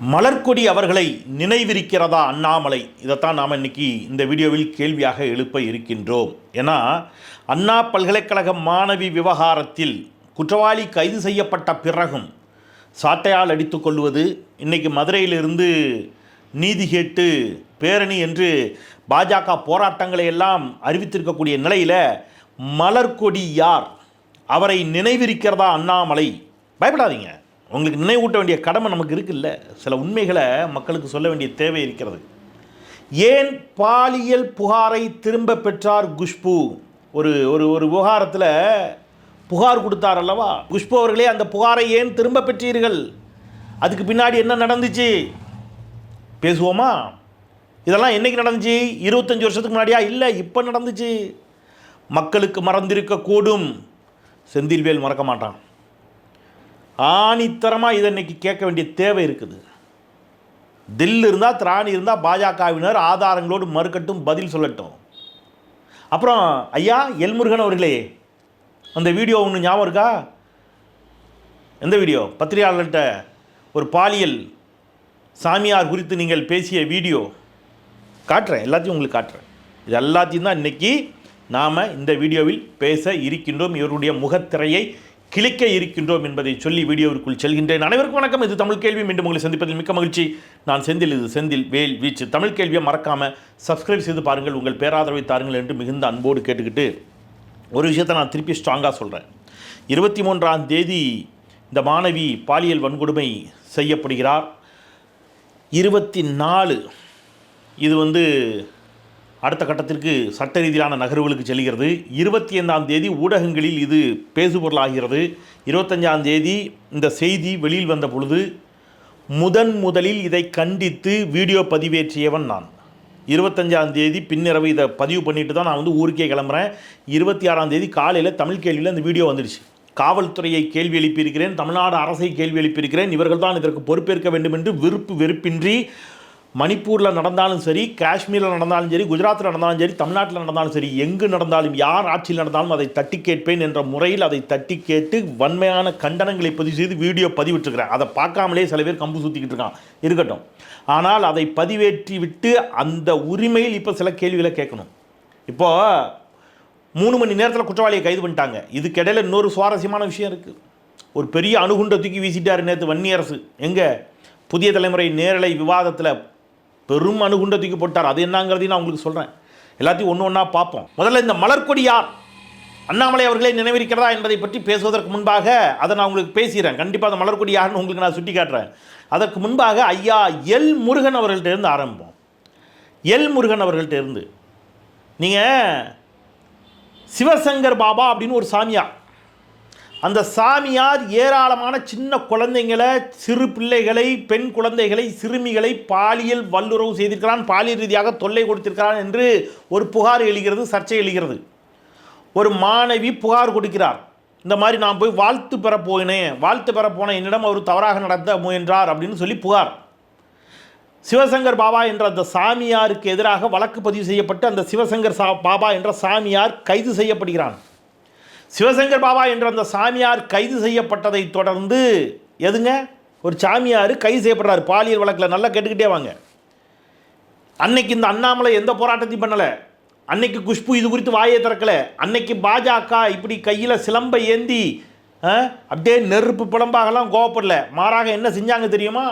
மலர்கொடி அவர்களை நினைவிருக்கிறதா அண்ணாமலை? இதைத்தான் நாம் இன்னைக்கு இந்த வீடியோவில் கேள்வியாக எழுப்ப இருக்கின்றோம். ஏன்னா அண்ணா பல்கலைக்கழக மாணவி விவகாரத்தில் குற்றவாளி கைது செய்யப்பட்ட பிறகும் சாட்டையால் அடித்து கொள்வது இன்றைக்கி மதுரையிலிருந்து நீதி கேட்டு பேரணி என்று பாஜக போராட்டங்களை எல்லாம் அறிவித்திருக்கக்கூடிய நிலையில் மலர்கொடி யார்? அவரை நினைவிருக்கிறதா அண்ணாமலை? பயப்படாதீங்க. உங்களுக்கு நினைவூட்ட வேண்டிய கடமை நமக்கு இருக்குல்ல? சில உண்மைகளை மக்களுக்கு சொல்ல வேண்டிய தேவை இருக்கிறது. ஏன் பாலியல் புகாரை திரும்ப பெற்றார் குஷ்பு? ஒரு ஒரு ஒரு விவகாரத்தில் புகார் கொடுத்தார் அல்லவா? குஷ்பு அவர்களே அந்த புகாரை ஏன் திரும்ப பெற்றீர்கள்? அதுக்கு பின்னாடி என்ன நடந்துச்சு? பேசுவோமா? இதெல்லாம் என்றைக்கு நடந்துச்சு? இருபத்தஞ்சி வருஷத்துக்கு முன்னாடியா? இல்லை இப்போ நடந்துச்சு. மக்களுக்கு மறந்திருக்க கூடும் செந்தில்வேல் மறக்க மாட்டான். ஆணித்தரமாக இதை இன்னைக்கு கேட்க வேண்டிய தேவை இருக்குது. தில் இருந்தால் திராணி இருந்தால் பாஜகவினர் ஆதாரங்களோடு மறுக்கட்டும் பதில் சொல்லட்டும். அப்புறம் ஐயா எல்முருகன் அவர்களே அந்த வீடியோ ஒன்று ஞாபகம் இருக்கா? எந்த வீடியோ? பத்திரிகையாளர்கிட்ட ஒரு பாலியல் சாமியார் குறித்து நீங்கள் பேசிய வீடியோ. காட்டுறேன் எல்லாத்தையும் உங்களுக்கு காட்டுறேன். இது எல்லாத்தையும் தான் இன்றைக்கி நாம் இந்த வீடியோவில் பேச இருக்கின்றோம். இவருடைய முகத்திரையை கிழிக்க இருக்கின்றோம் என்பதை சொல்லி வீடியோவிற்குள் செல்கின்றேன். அனைவருக்கும் வணக்கம். இது தமிழ் கேள்வி. மீண்டும் உங்களை சந்திப்பதில் மிக்க மகிழ்ச்சி. நான் செந்தில் இது செந்தில் வேல் வீச்சு. தமிழ் கேள்வியை மறக்காமல் சப்ஸ்கிரைப் செய்து பாருங்கள். உங்கள் பேராதரவை தாருங்கள் என்று மிகுந்த அன்போடு கேட்டுக்கிட்டு ஒரு விஷயத்தை நான் திருப்பி ஸ்ட்ராங்காக சொல்கிறேன் இருபத்தி மூன்றாம் தேதி இந்த மாணவி பாலியல் வன்கொடுமை செய்யப்படுகிறார். இருபத்தி நாலு. இது வந்து அடுத்த கட்டத்திற்கு சட்ட ரீதியிலான நகர்வுகளுக்கு செல்கிறது. இருபத்தி ஐந்தாம் தேதி ஊடகங்களில் இது பேசுபொருளாகிறது. இருபத்தஞ்சாம் தேதி இந்த செய்தி வெளியில் வந்த பொழுது முதன் முதலில் இதை கண்டித்து வீடியோ பதிவேற்றியவன் நான். இருபத்தஞ்சாம் தேதி பின்னிரவு இதை பதிவு பண்ணிட்டு தான் நான் வந்து ஊருக்கே கிளம்புறேன். இருபத்தி ஆறாம் தேதி காலையில் தமிழ் கேள்வியில் அந்த வீடியோ வந்துடுச்சு காவல்துறையை கேள்வி எழுப்பியிருக்கிறேன் தமிழ்நாடு அரசை கேள்வி எழுப்பியிருக்கிறேன். இவர்கள் தான் இதற்கு பொறுப்பேற்க வேண்டும் என்று விருப்பு வெறுப்பின்றி மணிப்பூரில் நடந்தாலும் சரி காஷ்மீரில் நடந்தாலும் சரி குஜராத்தில் நடந்தாலும் சரி தமிழ்நாட்டில் நடந்தாலும் சரி எங்கு நடந்தாலும் யார் ஆட்சியில் நடந்தாலும் அதை தட்டி கேட்பேன் என்ற முறையில் அதை தட்டி கேட்டு வன்மையான கண்டனங்களை பதிவு செய்து வீடியோ பதிவிட்டுருக்கிறேன். அதை பார்க்காமலே சில பேர் கம்பு சுற்றிக்கிட்டு இருக்கான். இருக்கட்டும். ஆனால் அதை பதிவேற்றி விட்டு அந்த உரிமையில் இப்போ சில கேள்விகளை கேட்கணும். இப்போது மூணு மணி நேரத்தில் குற்றவாளியை கைது பண்ணிட்டாங்க. இதுக்கிடையில் இன்னொரு சுவாரஸ்யமான விஷயம் இருக்குது ஒரு பெரிய அணுகுண்டை தூக்கி வீசிட்டார் நேற்று வன்னியரசு எங்கே? புதிய தலைமுறை நேரலை விவாதத்தில் பெரும் அணுகுண்ட தூக்கி போட்டார். அது என்னங்கிறதையும் நான் உங்களுக்கு சொல்கிறேன் எல்லாத்தையும் ஒன்று ஒன்றா பார்ப்போம். முதல்ல இந்த மலர்கொடி யார்? அண்ணாமலை அவர்களை நினைவிருக்கிறதா என்பதை பற்றி பேசுவதற்கு முன்பாக அதை நான் உங்களுக்கு பேசுகிறேன் கண்டிப்பாக அந்த மலர்கொடி யாருன்னு உங்களுக்கு நான் சுட்டி காட்டுறேன். அதற்கு முன்பாக ஐயா எல் முருகன் அவர்கள்ட்ட இருந்து ஆரம்பிப்போம். எல் முருகன் அவர்கள்ட்ட இருந்து. நீங்கள் சிவசங்கர் பாபா அப்படின்னு ஒரு சாமியார். அந்த சாமியார் ஏராளமான சின்ன குழந்தைங்களை சிறு பிள்ளைகளை பெண் குழந்தைகளை சிறுமிகளை பாலியல் வல்லுறவு செய்திருக்கிறான் பாலியல் ரீதியாக தொல்லை கொடுத்திருக்கிறான் என்று ஒரு புகார் எழுகிறது சர்ச்சை எழுகிறது. ஒரு மாணவி புகார் கொடுக்கிறார். இந்த மாதிரி நான் போய் வாழ்த்து பெற போயினேன் வாழ்த்து பெற போன என்னிடம் அவர் தவறாக நடத்த முயன்றார் அப்படின்னு சொல்லி புகார். சிவசங்கர் பாபா என்ற அந்த சாமியாருக்கு எதிராக வழக்கு பதிவு செய்யப்பட்டு அந்த சிவசங்கர் சா பாபா என்ற சாமியார் கைது செய்யப்படுகிறான். சிவசங்கர் பாபா என்ற அந்த சாமியார் கைது செய்யப்பட்டதை தொடர்ந்து எதுங்க? ஒரு சாமியார் கைது செய்யப்படுறாரு. பாலியல் வழக்கில் நல்லா கேட்டுக்கிட்டே வாங்க. அன்னைக்கு இந்த அண்ணாமலை எந்த போராட்டத்தையும் பண்ணலை. அன்னைக்கு குஷ்பு இது குறித்து வாயை திறக்கலை. அன்னைக்கு பாஜக இப்படி கையில் சிலம்பை ஏந்தி ஆ, அப்படியே நெருப்பு புலம்பாகலாம் கோவப்படல. மாறாக என்ன செஞ்சாங்க தெரியுமா?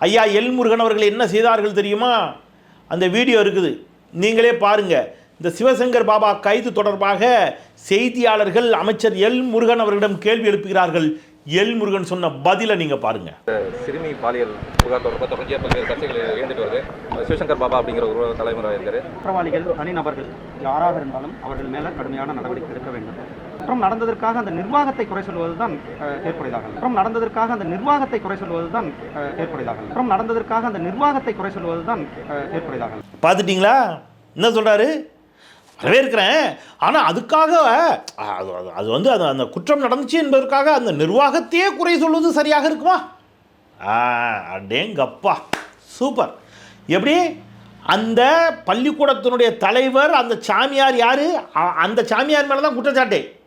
ஐயா எல்முருகன் அவர்கள் என்ன செய்தார்கள் தெரியுமா? அந்த வீடியோ இருக்குது. நீங்களே பாருங்கள் இந்த சிவசங்கர் பாபா கைது தொடர்பாக செய்தியாளர்கள் அமைச்சர் எல் முருகன் அவர்களிடம் கேள்வி எழுப்புகிறார்கள். எல் முருகன் சொன்ன பதிலை நீங்க பாருங்க. சிறுமி பாலியல் புகார் தொடர்பாக தொடர்ச்சியாக பல்வேறு சர்ச்சைகள் எழுந்துட்டு வருது. சிவசங்கர் பாபா அப்படிங்கிற ஒரு தலைமுறை இருக்காரு. குற்றவாளிகள் தனிநபர்கள் யாராக இருந்தாலும் அவர்கள் மேல கடுமையான நடவடிக்கை எடுக்க வேண்டும். குற்றம் நடந்ததற்காக அந்த நிர்வாகத்தை குறை சொல்வதுதான் அஹ், ஏற்புடையதாக இல்லை. குற்றம் நடந்ததற்காக அந்த நிர்வாகத்தை குறை சொல்வதுதான் அஹ், ஏற்புடையதாக இல்லை. குற்றம் நடந்ததற்காக அந்த நிர்வாகத்தை குறை சொல்வதுதான் அஹ், ஏற்புடையதாக இல்லை. பார்த்துட்டீங்களா? என்ன சொல்கிறாரு வரவேற்கிறேன். ஆனால் அதுக்காக அது அது- வந்து அது அந்த குற்றம் நடந்துச்சு என்பதற்காக அந்த நிர்வாகத்தையே குறை சொல்வது சரியாக இருக்குமா? அடேங்கப்பா. சூப்பர். எப்படி? அந்த பள்ளிக்கூடத்தினுடைய தலைவர் அந்த சாமியார் யார்? அந்த சாமியார் மேலே தான் குற்றச்சாட்டே.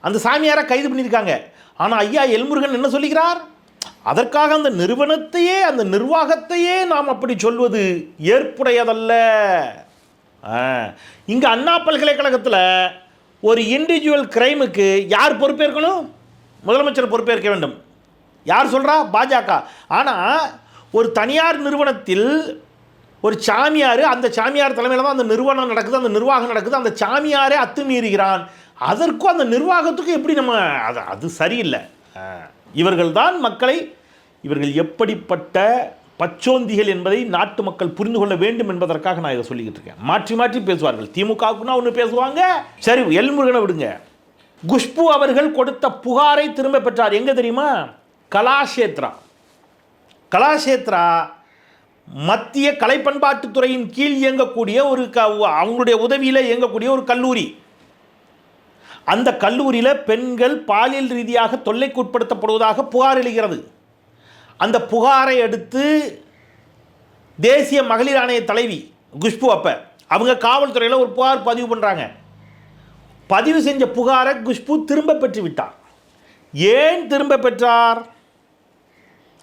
அந்த சாமியாரை கைது பண்ணியிருக்காங்க. ஆனால் ஐயா எல்முருகன் என்ன சொல்லுகிறார்? அதற்காக அந்த நிறுவனத்தையே அந்த நிர்வாகத்தையே நாம் அப்படி சொல்வது ஏற்புடையதல்ல. இங்கே அண்ணா பல்கலைக்கழகத்தில் ஒரு இண்டிவிஜுவல் கிரைமுக்கு யார் பொறுப்பேற்கணும்? முதலமைச்சர் பொறுப்பேற்க வேண்டும். யார் சொல்கிறா பாஜக. ஆனால் ஒரு தனியார் நிறுவனத்தில் ஒரு சாமியார் அந்த சாமியார் தலைமையில் தான் அந்த நிறுவனம் நடக்குது அந்த நிர்வாகம் நடக்குது அந்த சாமியாரே அத்துமீறுகிறான். அதற்கும் அந்த நிர்வாகத்துக்கும் எப்படி நம்ம அது அது சரியில்லை. இவர்கள் தான் மக்களை இவர்கள் எப்படிப்பட்ட பச்சோந்திகள் என்பதை நாட்டு மக்கள் புரிந்து கொள்ள வேண்டும் என்பதற்காக நான் இதை சொல்லிக்கிட்டு இருக்கேன். மாற்றி மாற்றி பேசுவார்கள். திமுகவுக்குன்னா ஒன்று பேசுவாங்க. சரி எல்முருகனை விடுங்க. குஷ்பு அவர்கள் கொடுத்த புகாரை திரும்ப பெற்றார். எங்கே தெரியுமா? கலாஷேத்ரா. கலாஷேத்ரா மத்திய கலை பண்பாட்டுத்துறையின் கீழ் இயங்கக்கூடிய ஒரு க அவங்களுடைய உதவியில் இயங்கக்கூடிய ஒரு கல்லூரி. அந்த கல்லூரியில் பெண்கள் பாலியல் ரீதியாக தொல்லைக்குட்படுத்தப்படுவதாக புகார் எழுகிறது. அந்த புகாரை அடுத்து தேசிய மகளிர் ஆணைய தலைவி குஷ்பு அப்ப அவங்க காவல்துறையில் ஒரு புகார் பதிவு பண்ணுறாங்க பதிவு செஞ்ச புகாரை குஷ்பு திரும்ப பெற்று விட்டார் ஏன் திரும்ப பெற்றார்?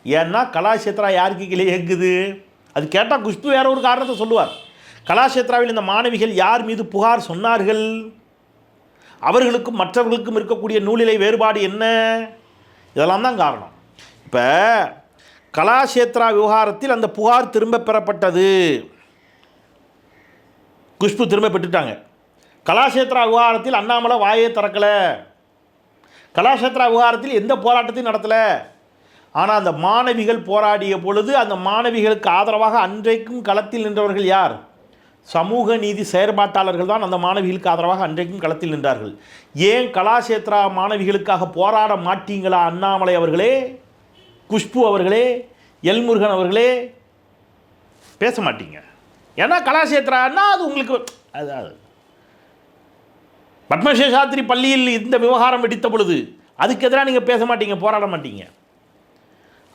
ஏன்னா கலாஷேத்ரா யாருக்கு கீழே இயங்குது? அது கேட்டால் குஷ்பு வேற ஒரு காரணத்தை சொல்லுவார். கலாஷேத்ராவில் இந்த மாணவிகள் யார் மீது புகார் சொன்னார்கள்? அவர்களுக்கும் மற்றவர்களுக்கும் இருக்கக்கூடிய நூலிலை வேறுபாடு என்ன? இதெல்லாம் தான் காரணம். இப்போ கலாஷேத்ரா விவகாரத்தில் அந்த புகார் திரும்ப பெறப்பட்டது. குஷ்பு திரும்ப பெற்றுட்டாங்க. கலாஷேத்ரா விவகாரத்தில் அண்ணாமலை வாயே திறக்கலை. கலாஷேத்ரா விவகாரத்தில் எந்த போராட்டத்தையும் நடத்தலை. ஆனால் அந்த மாணவிகள் போராடிய பொழுது அந்த மாணவிகளுக்கு ஆதரவாக அன்றைக்கும் களத்தில் நின்றவர்கள் யார்? சமூக நீதி செயற்பாட்டாளர்கள் தான் அந்த மாணவிகளுக்கு ஆதரவாக அன்றைக்கும் களத்தில் நின்றார்கள். ஏன் கலாஷேத்ரா மாணவிகளுக்காக போராட மாட்டீங்களா அண்ணாமலை அவர்களே? குஷ்பு அவர்களே எல்முருகன் அவர்களே பேச மாட்டீங்க ஏன்னா கலாஷேத்ரான்னா அது உங்களுக்கு அது அது. பத்மசேஷாத்திரி பள்ளியில் இந்த விவகாரம் வெடித்த பொழுது அதுக்கு எதிராக நீங்கள் பேச மாட்டீங்க போராட மாட்டீங்க.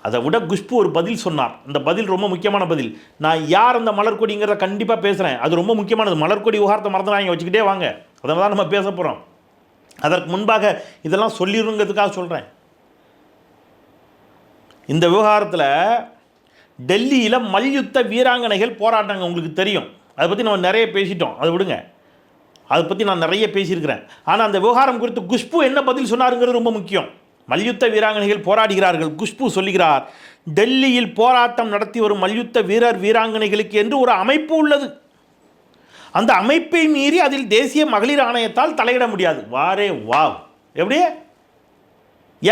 அதை விட குஷ்பு ஒரு பதில் சொன்னார். அந்த பதில் ரொம்ப முக்கியமான பதில். நான் யார் அந்த மலர்கொடிங்கிறத கண்டிப்பாக பேசுகிறேன் அது ரொம்ப முக்கியமானது. மலர்கொடி விவகாரத்தை மறந்துடாங்க வச்சுக்கிட்டே வாங்க. அதனால தான் நம்ம பேச போகிறோம் அதற்கு முன்பாக இதெல்லாம் சொல்லிடுங்கிறதுக்காக சொல்கிறேன் இந்த விவகாரத்தில் டெல்லியில் மல்யுத்த வீராங்கனைகள் போராட்டாங்க உங்களுக்கு தெரியும். அதை பற்றி நம்ம நிறைய பேசிட்டோம். அதை விடுங்க. அதை பற்றி நான் நிறைய பேசியிருக்கிறேன். ஆனால் அந்த விவகாரம் குறித்து குஷ்பு என்ன பதில் சொன்னாருங்கிறது ரொம்ப முக்கியம். மல்யுத்த வீராங்கனைகள் போராடுகிறார்கள். குஷ்பு சொல்லுகிறார் டெல்லியில் போராட்டம் நடத்தி வரும் மல்யுத்த வீரர் வீராங்கனைகளுக்கு என்று ஒரு அமைப்பு உள்ளது. அந்த அமைப்பை மீறி அதில் தேசிய மகளிர் ஆணையத்தால் தலையிட முடியாது. வாரே வாவ். எப்படி?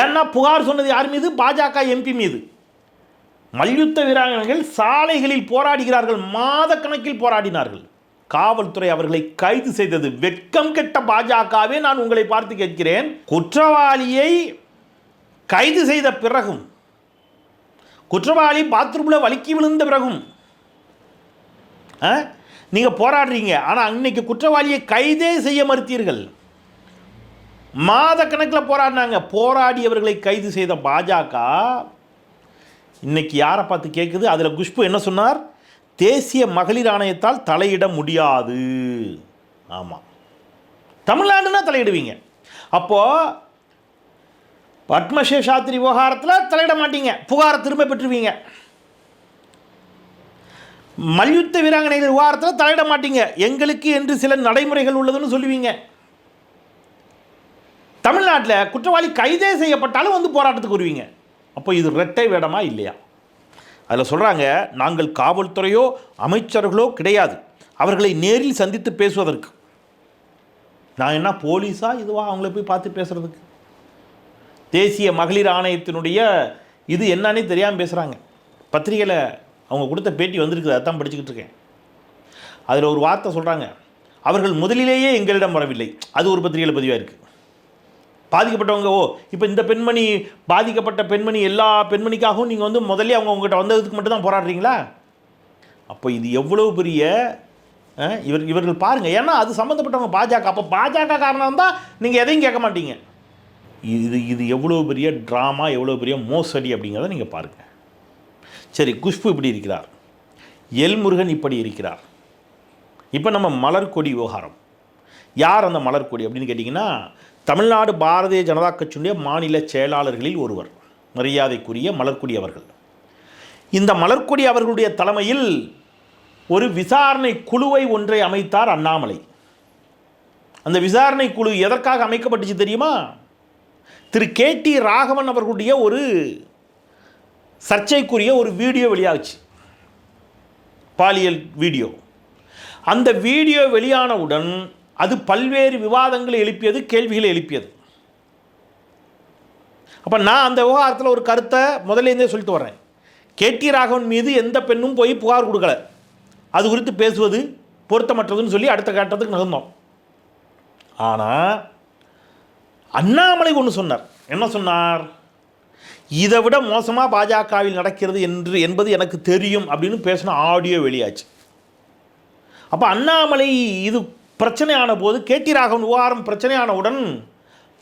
ஏன்னா புகார் சொன்னது யார் மீது? பாஜக எம்பி மீது. மல்யுத்த வீராங்கனைகள் சாலைகளில் போராடுகிறார்கள் மாதக்கணக்கில் போராடினார்கள். காவல்துறை அவர்களை கைது செய்தது வெட்கம் கெட்ட பாஜகவே நான் உங்களை பார்த்து கேட்கிறேன். குற்றவாளியை கைது செய்த பிறகும் குற்றவாளி பாத்ரூமில் வலுக்கி விழுந்த பிறகும் நீங்கள் போராடுறீங்க ஆனால் அன்னைக்கு குற்றவாளியை கைதே செய்ய மறுத்தீர்கள். மாத கணக்கில் போராடினாங்க. போராடியவர்களை கைது செய்த பாஜக இன்னைக்கு யாரை பார்த்து கேட்குது அதில் குஷ்பு என்ன சொன்னார்? தேசிய மகளிர் ஆணையத்தால் தலையிட முடியாது. ஆமாம் தமிழ்நாடுனா தலையிடுவீங்க. அப்போது பத்மசேஷாத்திரி விவகாரத்தில் தலையிட மாட்டீங்க. புகாரை திரும்ப பெற்றுவீங்க. மல்யுத்த வீராங்கனைகள் விவகாரத்தில் தலையிட மாட்டீங்க. எங்களுக்கு என்று சில நடைமுறைகள் உள்ளதுன்னு சொல்லுவீங்க. தமிழ்நாட்டில் குற்றவாளி கைதே செய்யப்பட்டாலும் வந்து போராட்டத்துக்கு வருவீங்க. அப்போ இது ரெட்டை வேடமா இல்லையா? அதில் சொல்கிறாங்க நாங்கள் காவல்துறையோ அமைச்சர்களோ கிடையாது. அவர்களை நேரில் சந்தித்து பேசுவதற்கு. நான் என்ன போலீஸா? இதுவா? அவங்கள போய் பார்த்து பேசுகிறதுக்கு தேசிய மகளிர் ஆணையத்தினுடைய இது என்னன்னே தெரியாமல் பேசுகிறாங்க பத்திரிகையில் அவங்க கொடுத்த பேட்டி வந்திருக்குது அதான் படிச்சுக்கிட்டு இருக்கேன். அதில் ஒரு வார்த்தை சொல்கிறாங்க அவர்கள் முதலிலேயே எங்களிடம் வரவில்லை. அது ஒரு பத்திரிகையில் பதிவாக இருக்குது பாதிக்கப்பட்டவங்க ஓ இப்போ இந்த பெண்மணி பாதிக்கப்பட்ட பெண்மணி எல்லா பெண்மணிக்காகவும் நீங்கள் வந்து முதல்ல அவங்க உங்கள்கிட்ட வந்ததுக்கு மட்டும் தான் போராடுறீங்களா? அப்போ இது எவ்வளோ பெரிய இவர் இவர்கள் பாருங்கள் ஏன்னா அது சம்மந்தப்பட்டவங்க பாஜக. அப்போ பாஜக காரணம் தான் நீங்கள் எதையும் கேட்க மாட்டீங்க. இது இது எவ்வளோ பெரிய ட்ராமா எவ்வளோ பெரிய மோசடி அப்படிங்கிறத நீங்கள் பாருங்கள் சரி குஷ்பு இப்படி இருக்கிறார். எல்முருகன் இப்படி இருக்கிறார். இப்போ நம்ம மலர்கொடி விவகாரம். யார் அந்த மலர்கொடி அப்படின்னு கேட்டிங்கன்னா தமிழ்நாடு பாரதிய ஜனதா கட்சியினுடைய மாநில செயலாளர்களில் ஒருவர் மரியாதைக்குரிய மலர்கொடி அவர்கள். இந்த மலர்கொடி அவர்களுடைய தலைமையில் ஒரு விசாரணை குழுவை ஒன்றை அமைத்தார் அண்ணாமலை. அந்த விசாரணை குழு எதற்காக அமைக்கப்பட்டுச்சு தெரியுமா? திரு கே டி ராகவன் அவர்களுடைய ஒரு சர்ச்சைக்குரிய ஒரு வீடியோ வெளியாகுச்சு பாலியல் வீடியோ. அந்த வீடியோ வெளியானவுடன் அது பல்வேறு விவாதங்களை எழுப்பியது கேள்விகளை எழுப்பியது. அப்போ நான் அந்த விவகாரத்தில் ஒரு கருத்தை முதலேருந்தே சொல்லிட்டு வரேன் கேடி ராகவன் மீது எந்த பெண்ணும் போய் புகார் கொடுக்கல. அது குறித்து பேசுவது பொருத்தமற்றதுன்னு சொல்லி அடுத்த கட்டத்துக்கு நகர்ந்தோம். ஆனால் அண்ணாமலை ஒன்று சொன்னார். என்ன சொன்னார்? இதை விட மோசமாக பாஜகவில் நடக்கிறது என்று என்பது எனக்கு தெரியும் அப்படின்னு பேசின ஆடியோ வெளியாச்சு. அப்போ அண்ணாமலை இது பிரச்சனையான போது கேடி ராகவன் விவகாரம் பிரச்சனையானவுடன்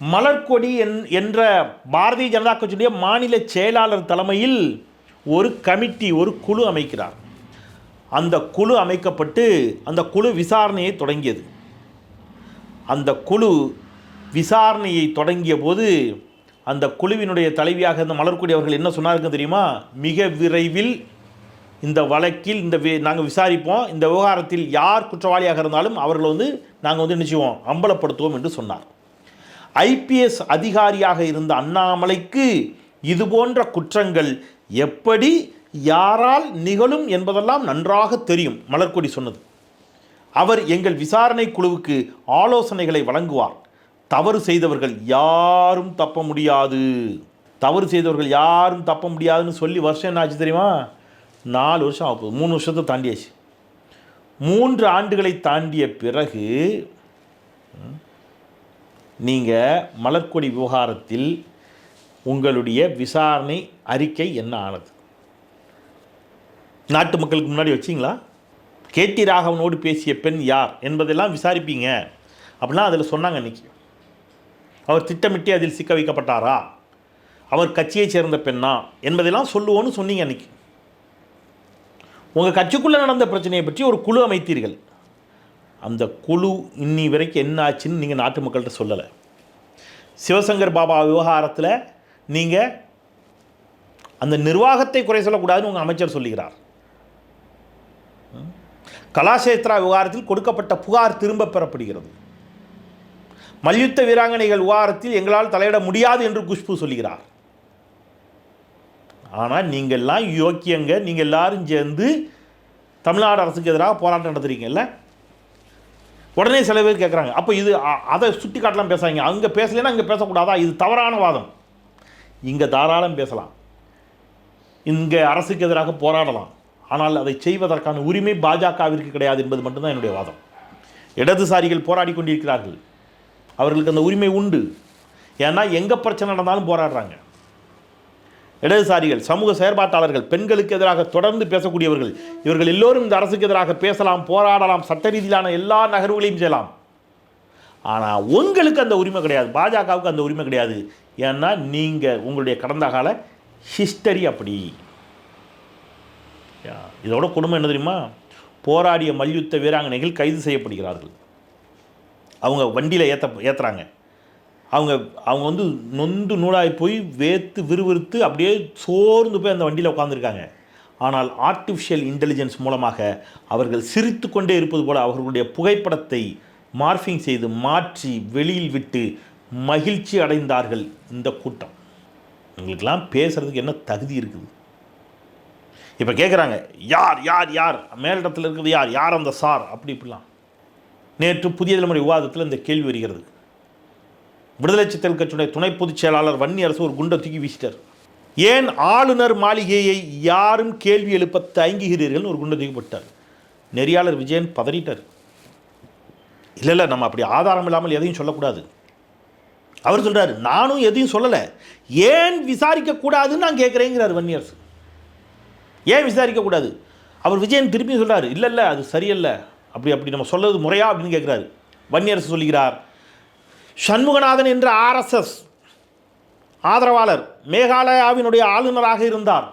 மலர்கொடி என் என்ற பாரதிய ஜனதா கட்சியுடைய மாநில செயலாளர் தலைமையில் ஒரு கமிட்டி ஒரு குழு அமைக்கிறார். அந்த குழு அமைக்கப்பட்டு அந்த குழு விசாரணையை தொடங்கியது. அந்த குழு விசாரணையை தொடங்கிய போது அந்த குழுவினுடைய தலைவியாக இருந்த மலர்கொடி அவர்கள் என்ன சொன்னார்கள் தெரியுமா? மிக விரைவில் இந்த வழக்கில் இந்த நாங்கள் விசாரிப்போம். இந்த விவகாரத்தில் யார் குற்றவாளியாக இருந்தாலும் அவர்களை வந்து நாங்கள் வந்து நிச்சயம் அம்பலப்படுத்துவோம் என்று சொன்னார். ஐபிஎஸ் அதிகாரியாக இருந்த அண்ணாமலைக்கு இது போன்ற குற்றங்கள் எப்படி யாரால் நிகழும் என்பதெல்லாம் நன்றாக தெரியும் மலர்கொடி சொன்னது. அவர் எங்கள் விசாரணை குழுவுக்கு ஆலோசனைகளை வழங்குவார். தவறு செய்தவர்கள் யாரும் தப்ப முடியாது. தவறு செய்தவர்கள் யாரும் தப்ப முடியாதுன்னு சொல்லி வருஷம் என்ன ஆச்சு தெரியுமா? நாலு வருஷம் ஆகுது மூணு வருஷத்தை தாண்டியாச்சு. மூன்று ஆண்டுகளை தாண்டிய பிறகு நீங்கள் மலர்கொடி விவகாரத்தில் உங்களுடைய விசாரணை அறிக்கை என்ன ஆனது? நாட்டு மக்களுக்கு முன்னாடி வச்சிங்களா? கேடி ராகவனோடு பேசிய பெண் யார் என்பதெல்லாம் விசாரிப்பீங்க. அப்படின்னா அதில் சொன்னாங்க இன்றைக்கி அவர் திட்டமிட்டு அதில் சிக்க வைக்கப்பட்டாரா? அவர் கட்சியைச் சேர்ந்த பெண்ணா? என்பதெல்லாம் சொல்லுவோன்னு சொன்னீங்க அன்றைக்கி உங்கள் கட்சிக்குள்ளே நடந்த பிரச்சனையை பற்றி ஒரு குழு அமைத்தீர்கள். அந்த குழு இன்னி வரைக்கும் என்ன ஆச்சுன்னு நீங்கள் நாட்டு மக்கள்கிட்ட சொல்லலை. சிவசங்கர் பாபா விவகாரத்தில் நீங்கள் அந்த நிர்வாகத்தை குறை சொல்லக்கூடாதுன்னு உங்கள் அமைச்சர் சொல்லுகிறார். கலாசேத்ரா விவகாரத்தில் கொடுக்கப்பட்ட புகார் திரும்ப பெறப்படுகிறது. மல்யுத்த வீராங்கனைகள் விவகாரத்தில் எங்களால் தலையிட முடியாது என்று குஷ்பு சொல்கிறார் ஆனால் நீங்கள்லாம் யோக்கியங்க. நீங்கள் எல்லாரும் சேர்ந்து தமிழ்நாடு அரசுக்கு எதிராக போராட்டம் நடத்துறீங்கல்ல? உடனே சில பேர் கேட்குறாங்க அப்போ இது அதை சுட்டி காட்டலாம் பேசுறாங்க அங்கே பேசலைன்னா அங்கே பேசக்கூடாதா? இது தவறான வாதம். இங்கே தாராளம் பேசலாம். இங்கே அரசுக்கு எதிராக போராடலாம். ஆனால் அதை செய்வதற்கான உரிமை பாஜகவிற்கு கிடையாது என்பது மட்டும்தான் என்னுடைய வாதம். இடதுசாரிகள் போராடி கொண்டிருக்கிறார்கள். அவர்களுக்கு அந்த உரிமை உண்டு. ஏன்னா எங்கே பிரச்சனை நடந்தாலும் போராடுறாங்க. இடதுசாரிகள் சமூக செயற்பாட்டாளர்கள் பெண்களுக்கு எதிராக தொடர்ந்து பேசக்கூடியவர்கள் இவர்கள் எல்லோரும் இந்த அரசுக்கு எதிராக பேசலாம் போராடலாம் சட்ட ரீதியிலான எல்லா நகர்வுகளையும் செய்யலாம். ஆனால் உங்களுக்கு அந்த உரிமை கிடையாது பாஜகவுக்கு அந்த உரிமை கிடையாது. ஏன்னா நீங்கள் உங்களுடைய கடந்த கால ஹிஸ்டரி அப்படி. இதோட குடும்பம் என்ன தெரியுமா? போராடிய மல்யுத்த வீராங்கனைகள் கைது செய்யப்படுகிறார்கள். அவங்க வண்டியில் ஏற்ற ஏற்றுறாங்க அவங்க அவங்க வந்து நொந்து நூலாகி போய் வேத்து விறுவிறுத்து அப்படியே சோர்ந்து போய் அந்த வண்டியில் உட்காந்துருக்காங்க ஆனால் ஆர்டிஃபிஷியல் இன்டெலிஜென்ஸ் மூலமாக அவர்கள் சிரித்து கொண்டே இருப்பது போல் அவர்களுடைய புகைப்படத்தை மார்ஃபிங் செய்து மாற்றி வெளியில் விட்டு மகிழ்ச்சி அடைந்தார்கள் இந்த கூட்டம். உங்களுக்கெல்லாம் பேசுகிறதுக்கு என்ன தகுதி இருக்குது? இப்போ கேட்குறாங்க யார் யார் யார்? மேலிடத்தில் இருக்கிறது யார்? யார் அந்த சார்? அப்படி இப்படிலாம். நேற்று புதிய தலைமுறை விவாதத்தில் இந்த கேள்வி வருகிறது. விடுதலை சித்தல் கட்சியுடைய துணை பொதுச் செயலாளர் வன்னி அரசு ஒரு குண்டை தூக்கி வீசிட்டார். ஏன் ஆளுநர் மாளிகையை யாரும் கேள்வி எழுப்ப தயங்குகிறீர்கள்னு ஒரு குண்டை தூக்கி போட்டார். நெறியாளர் விஜயன் பதறிட்டார். இல்லை இல்லை நம்ம அப்படி ஆதாரம் இல்லாமல் எதையும் சொல்லக்கூடாது. அவர் சொல்கிறார் நானும் எதையும் சொல்லலை. ஏன் விசாரிக்கக்கூடாதுன்னு நான் கேட்குறேங்கிறார் வன்னியரசு ஏன் விசாரிக்கக்கூடாது அவர் விஜயன் திருப்பி சொல்கிறார் இல்லை இல்லை அது சரியல்ல. அப்படி அப்படி நம்ம சொல்கிறது முறையா அப்படின்னு கேட்குறாரு. வன்னியரசு சொல்லுகிறார் சண்முகநாதன் என்ற ஆர்எஸ்எஸ் ஆதரவாளர் மேகாலயாவினுடைய ஆளுநராக இருந்தார்.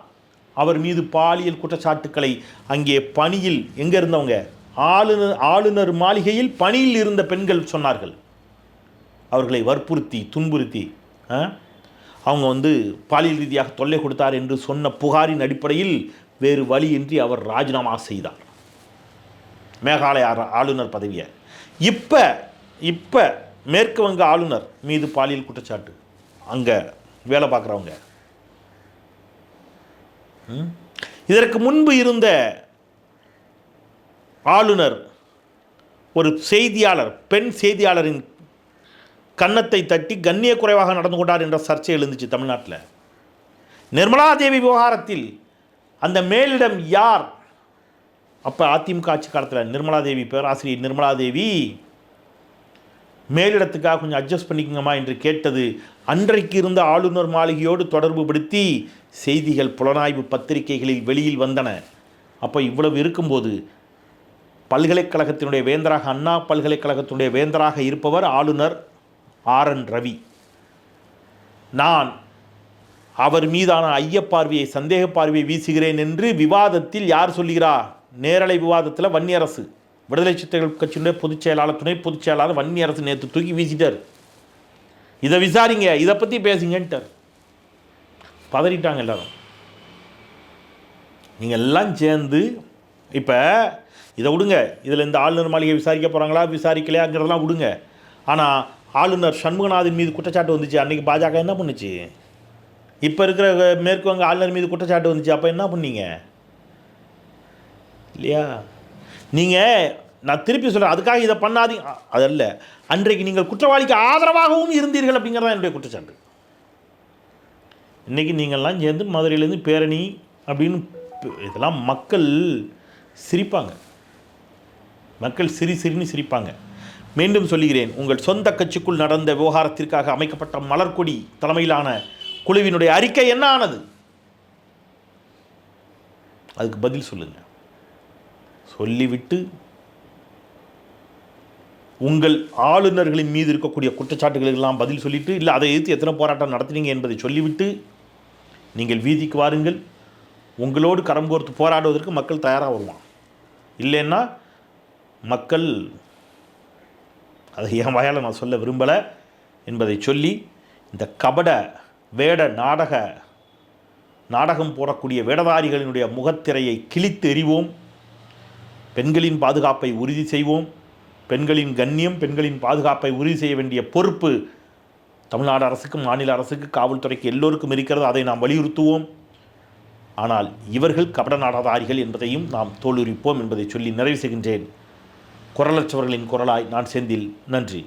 அவர் மீது பாலியல் குற்றச்சாட்டுக்களை அங்கே பணியில் எங்கே இருந்தவங்க ஆளுநர் ஆளுநர் மாளிகையில் பணியில் இருந்த பெண்கள் சொன்னார்கள். அவர்களை வற்புறுத்தி துன்புறுத்தி ஆ? அவங்க வந்து பாலியல் ரீதியாக தொல்லை கொடுத்தார் என்று சொன்ன புகாரின் அடிப்படையில் வேறு வழியின்றி அவர் ராஜினாமா செய்தார். மேகாலய ஆளுநர் பதவியை. இப்போ இப்போ மேற்கு வங்க ஆளுநர் மீது பாலியல் குற்றச்சாட்டு. அங்கே வேலை பார்க்குறவங்க. இதற்கு முன்பு இருந்த ஆளுநர் ஒரு செய்தியாளர் பெண் செய்தியாளரின் கன்னத்தை தட்டி கண்ணிய குறைவாக நடந்து கொண்டார் என்ற சர்ச்சை எழுந்துச்சு தமிழ்நாட்டில். நிர்மலா தேவி விவகாரத்தில் அந்த மேலிடம் யார்? அப்போ அதிமுக ஆட்சி காலத்தில் நிர்மலா தேவி பேராசிரியர் நிர்மலா தேவி மேலிடத்துக்காக கொஞ்சம் அட்ஜஸ்ட் பண்ணிக்கோங்கம்மா என்று கேட்டது. அன்றைக்கு இருந்த ஆளுநர் மாளிகையோடு தொடர்பு படுத்தி செய்திகள் புலனாய்வு பத்திரிகைகளில் வெளியில் வந்தன. அப்போ இவ்வளவு இருக்கும்போது பல்கலைக்கழகத்தினுடைய வேந்தராக அண்ணா பல்கலைக்கழகத்தினுடைய வேந்தராக இருப்பவர் ஆளுநர் ஆர். என். ரவி. நான் அவர் மீதான ஐயப்பார்வையை சந்தேக பார்வையை வீசுகிறேன் என்று விவாதத்தில் யார் சொல்கிறார் நேரலை விவாதத்தில் வன்னியரசு. விடுதலை சிறுத்தைகள் கட்சியினுடைய பொதுச் செயலாளர் துணை பொதுச் செயலாளர் வன்னியரசு நேற்று தூக்கி வீசிட்டார். இதை விசாரிங்க இதை பற்றி பேசுங்கன்ட்டார். பதறிட்டாங்க எல்லாரும். நீங்கள் எல்லாம் சேர்ந்து இப்போ இதை விடுங்க. இதில் இந்த ஆளுநர் மாளிகை விசாரிக்க போகிறாங்களா விசாரிக்கலையாங்கிறதெல்லாம் விடுங்க. ஆனால் ஆளுநர் சண்முகநாதன் மீது குற்றச்சாட்டு வந்துச்சு. அன்றைக்கி பாஜக என்ன பண்ணுச்சு? இப்போ இருக்கிற மேற்கு வங்க ஆளுநர் மீது குற்றச்சாட்டு வந்துச்சு. அப்போ என்ன பண்ணீங்க? இல்லையா? நீங்கள் நான் திருப்பி சொல்கிறேன் அதுக்காக இதை பண்ணாதீங்க அதல்ல. அன்றைக்கு நீங்கள் குற்றவாளிக்கு ஆதரவாகவும் இருந்தீர்கள் அப்படிங்கிறது தான் என்னுடைய குற்றச்சாட்டு. இன்றைக்கி நீங்கள்லாம் சேர்ந்து மதுரையிலேருந்து பேரணி அப்படின்னு இதெல்லாம் மக்கள் சிரிப்பாங்க. மக்கள் சிரி சிரின்னு சிரிப்பாங்க. மீண்டும் சொல்லுகிறேன் உங்கள் சொந்த கட்சிக்குள் நடந்த விவகாரத்திற்காக அமைக்கப்பட்ட மலர்கொடி தலைமையிலான குழுவினுடைய அறிக்கை என்ன ஆனது? அதுக்கு பதில் சொல்லுங்கள் சொல்லிவிட்டு உங்கள் ஆளுநர்களின் மீது இருக்கக்கூடிய குற்றச்சாட்டுகளுக்கெல்லாம் பதில் சொல்லிட்டு இல்லை அதை எதிர்த்து எத்தனை போராட்டம் நடத்துனீங்க என்பதை சொல்லிவிட்டு நீங்கள் வீதிக்கு வாருங்கள். உங்களோடு கரம் கோர்த்து போராடுவதற்கு மக்கள் தயாராக வருவான் இல்லைன்னா மக்கள் அதை என் வாயால் நான் சொல்ல விரும்பலை என்பதை சொல்லி இந்த கபட வேட நாடக நாடகம் போடக்கூடிய வேடதாரிகளினுடைய முகத்திரையை கிழித்து எறிவோம். பெண்களின் பாதுகாப்பை உறுதி செய்வோம். பெண்களின் கண்ணியம் பெண்களின் பாதுகாப்பை உறுதி செய்ய வேண்டிய பொறுப்பு தமிழ்நாடு அரசுக்கு மாநில அரசுக்கு காவல்துறைக்கு எல்லோருக்கும் இருக்கிறது. அதை நாம் வலியுறுத்துவோம். ஆனால் இவர்கள் கபட நாடாதாரிகள் என்பதையும் நாம் தோலுரிப்போம் என்பதை சொல்லி நிறைவு செய்கின்றேன். குரலற்றவர்களின் குரலாய் நான் செந்தில். நன்றி.